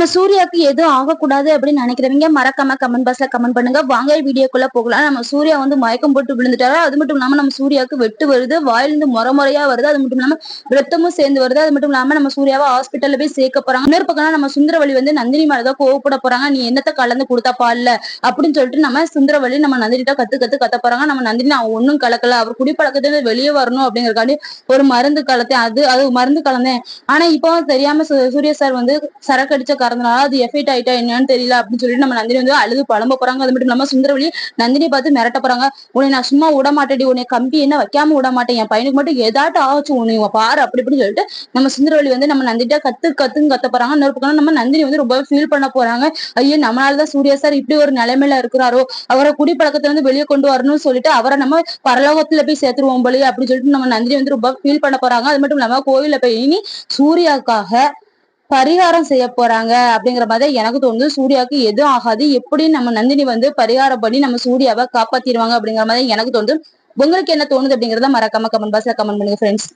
நம்ம சூர்யாவுக்கு எதுவும் ஆகக்கூடாது அப்படின்னு நினைக்கிறவங்க மறக்காம கமெண்ட் பாக்ஸ்ல கமெண்ட் பண்ணுங்க. வாங்க வீடியோக்குள்ள போகலாம். நம்ம சூர்யா வந்து மயக்கம் போட்டு விழுந்துட்டாரு அது மட்டும் இல்லாம நம்ம சூர்யாவுக்கு வெட்டு வருது வாயிலிருந்து முறை முறையா வருது. அது மட்டும் இல்லாம ரத்தமும் சேர்ந்து வருது. அது மட்டும் இல்லாம நம்ம சூர்யாவை ஹாஸ்பிட்டல்ல போய் சேர்க்க போறாங்க. இன்னொரு பக்கம் நம்ம சுந்தரவழி வந்து நந்தினி மேலதான் கோவப்பட போறாங்க. நீ என்னத்த கலந்து கொடுத்தா பால்ல? அப்படின்னு சொல்லிட்டு நம்ம சுந்தரவழி நம்ம நந்தினிட்ட கத்து கத்து கத்த போறாங்க. நம்ம நந்தினி அவன் ஒண்ணும் கலக்கல. அவர் குடிப்பழக்கத்துல வெளியே வரணும் அப்படிங்கறக்காண்டி ஒரு மருந்து கலத்தேன். அது அது மருந்து கலந்தேன். ஆனா இப்போ தெரியாம சு- சூர்யா சார் வந்து சரக்கு அடிச்ச காரணத்தினால அது எஃபெக்ட் ஆயிட்டா என்னன்னு தெரியல அப்படின்னு சொல்லிட்டு நம்ம நந்தினி வந்து அழுது புலம்ப போறாங்க. அது மட்டும் இல்லாம சுந்தரவழி நந்தினி பார்த்து மிரட்ட போறாங்க. உன்னை நான் சும்மா விட மாட்டேடி உன்னை கம்பி என்ன வைக்காம விட மாட்டேன். என் பையனுக்கு மட்டும் ஏதாட்டும் ஆச்சு உன்னை பாரு அப்படி இப்படின்னு சொல்லிட்டு நம்ம சுந்தரவழி வந்து நம்ம நந்திட்ட கத்து கத்துன்னு கத்த போறாங்க. இன்னொரு நம்ம நந்தினி வந்து ரொம்ப ஃபீல் பண்ண போறாங்க. ஐயோ நம்மளாலதான் சூர்யா சார் இப்படி ஒரு நிலைமையில இருக்கிறாரோ? அவரை குடிப்பழக்கத்துல இருந்து வெளியே கொண்டு வரணும்னு சொல்லிட்டு அவரை நம்ம பரலோகத்துல போய் சேர்த்துருவோம் போலயே அப்படின்னு சொல்லிட்டு நம்ம நந்தினி வந்து ரொம்ப ஃபீல் பண்ண போறாங்க. அது மட்டும் இல்லாம கோவில போய் இனி சூர்யாவுக்காக பரிகாரம் செய்ய போறாங்க அப்படிங்கிற மாதிரி எனக்கு தோணுது. சூர்யாவுக்கு எதுவும் ஆகாது. எப்படி நம்ம நந்தினி வந்து பரிகாரம் பண்ணி நம்ம சூர்யாவை காப்பாத்திடுவாங்க அப்படிங்கிற மாதிரி எனக்கு தோணுது. உங்களுக்கு என்ன தோணுது அப்படிங்கறத மறக்காம கமெண்ட் பாக்ஸ்ல கமெண்ட் பண்ணுங்க ஃப்ரெண்ட்ஸ்